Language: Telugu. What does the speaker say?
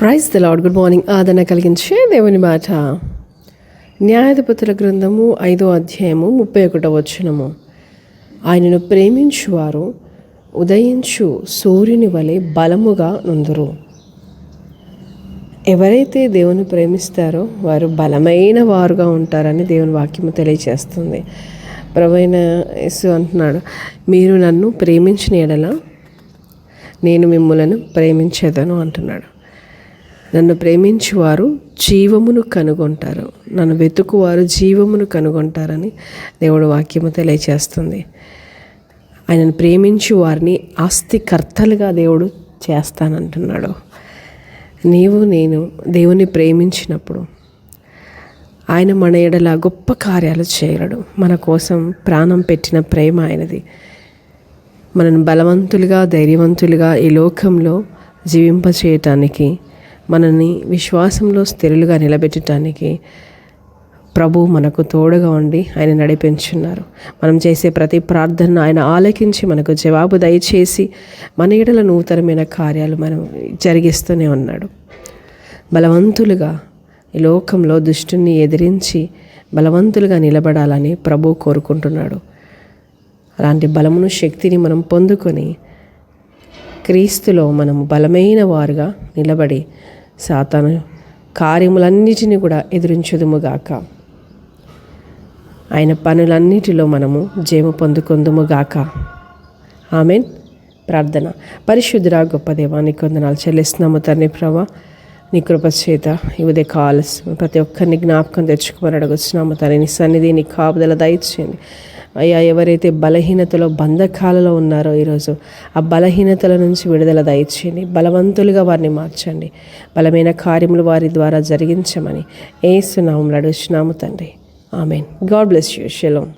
Praise the Lord good morning ఆదరణ కలిగించే దేవుని మాట. న్యాయాధిపతుల గ్రంథము ఐదో అధ్యాయము ముప్పై ఒకటో వచనము. ఆయనను ప్రేమించువారు ఉదయించు సూర్యుని వలె బలముగా నుందురు. ఎవరైతే దేవుని ప్రేమిస్తారో వారు బలమైన వారుగా ఉంటారని దేవుని వాక్యము తెలియచేస్తుంది. ప్రవైన యేసు అంటున్నాడు మీరు నన్ను ప్రేమించిన ఎడల నేను మిమ్మలను ప్రేమించేదను అంటున్నాడు. నన్ను ప్రేమించువారు జీవమును కనుగొంటారు. నన్ను వెతుకువారు జీవమును కనుగొంటారని దేవుడు వాక్యము తెలియచేస్తుంది. ఆయనను ప్రేమించు వారిని ఆస్తికర్తలుగా దేవుడు చేస్తానంటున్నాడు. నీవు నేను దేవుని ప్రేమించినప్పుడు ఆయన మన ఎడల గొప్ప కార్యాలు చేయగలడు. మన కోసం ప్రాణం పెట్టిన ప్రేమ ఆయనది. మనను బలవంతులుగా ధైర్యవంతులుగా ఈ లోకంలో జీవింపచేయటానికి మనల్ని విశ్వాసంలో స్థిరులుగా నిలబెట్టడానికి ప్రభు మనకు తోడుగా ఉండి ఆయన నడిపించున్నారు. మనం చేసే ప్రతి ప్రార్థన ఆయన ఆలకించి మనకు జవాబు దయచేసి మన ఎడల నూతనమైన కార్యాలు మనం జరిగిస్తూనే ఉన్నాడు. బలవంతులుగా ఈ లోకంలో దుష్టుని ఎదిరించి బలవంతులుగా నిలబడాలని ప్రభు కోరుకుంటున్నాడు. అలాంటి బలమును శక్తిని మనం పొందుకొని క్రీస్తులో మనము బలమైన వారుగా నిలబడి సాతాను కార్యములన్నిటిని కూడా ఎదిరించుదుముగాక. ఆయన పనులన్నిటిలో మనము జయము పొందుకుందుముగాక. ఆమెన్. ప్రార్థన. పరిశుద్ధ్ర గొప్ప దేవానికి కొందనాలు చెల్లిస్తున్నాము తండ్రి ప్రభా. నీ కృపచేత ఈ ఉదయ కాల్స్ ప్రతి ఒక్కరిని జ్ఞాపకం తెచ్చుకోమని అడగొచ్చినాము తన నీ సన్నిధి నీ కాపుదల దయచేయండి. అయ్యా ఎవరైతే బలహీనతలో బంధకాలలో ఉన్నారో ఈరోజు ఆ బలహీనతల నుంచి విడుదల దయచేయండి. బలవంతులుగా వారిని మార్చండి. బలమైన కార్యములు వారి ద్వారా జరిగించమని ఏసునామం అడుగుచున్నాము తండ్రి. ఆమెన్. God bless you. షెలోమ్